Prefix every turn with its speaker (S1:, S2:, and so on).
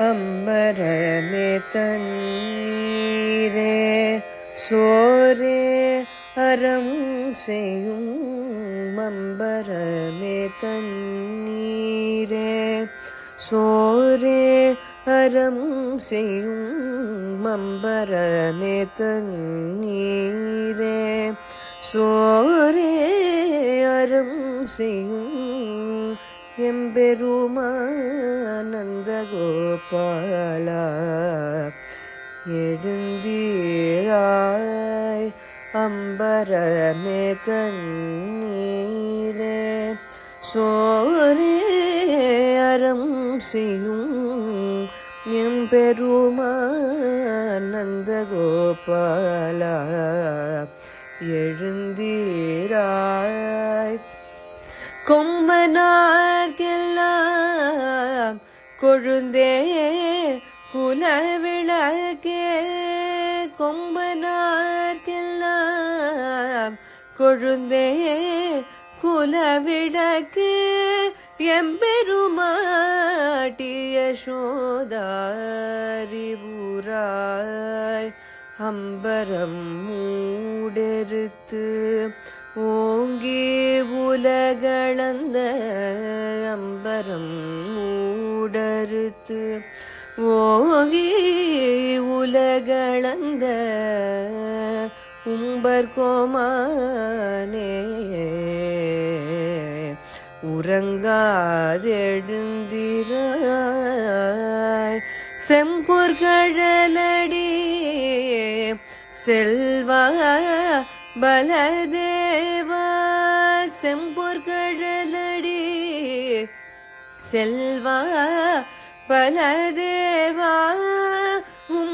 S1: அம்பரமே தண்ணீரே சோரே அறம் செய்யும் அம்பரமே தண்ணீரே சோரே அறம் செய்யும் அம்பரமே தண்ணீரே சோரே அறம் செய்யும் எம்பெருமானந்த கோபாலா எழுந்தீராய் அம்பரமே தண்ணீரே சோரே அறம் செய்யும் எம்பெருமானந்த கோபாலா எழுந்தீராய். கொம் கொம்பனார்க்கெல்லாம் கொழுந்தே குலவிளக்கே கொம்பனார்க்கெல்லாம் கொழுந்தே குலவிளக்கு எம்பெருமாட்டிய சோதாரிவுராய் அம்பரம் மூடெருத்து ஓங்கி உலகளந்த அம்பரம் மூடறுத்து ஓங்கி உலகளந்த உம்பர் கோமானே உறங்காதெழுந்திராய். செம்பொர்கழலடி செல்வ பலதேவா. செம்பொர்கழலடி செல்வா பலதேவா. உம்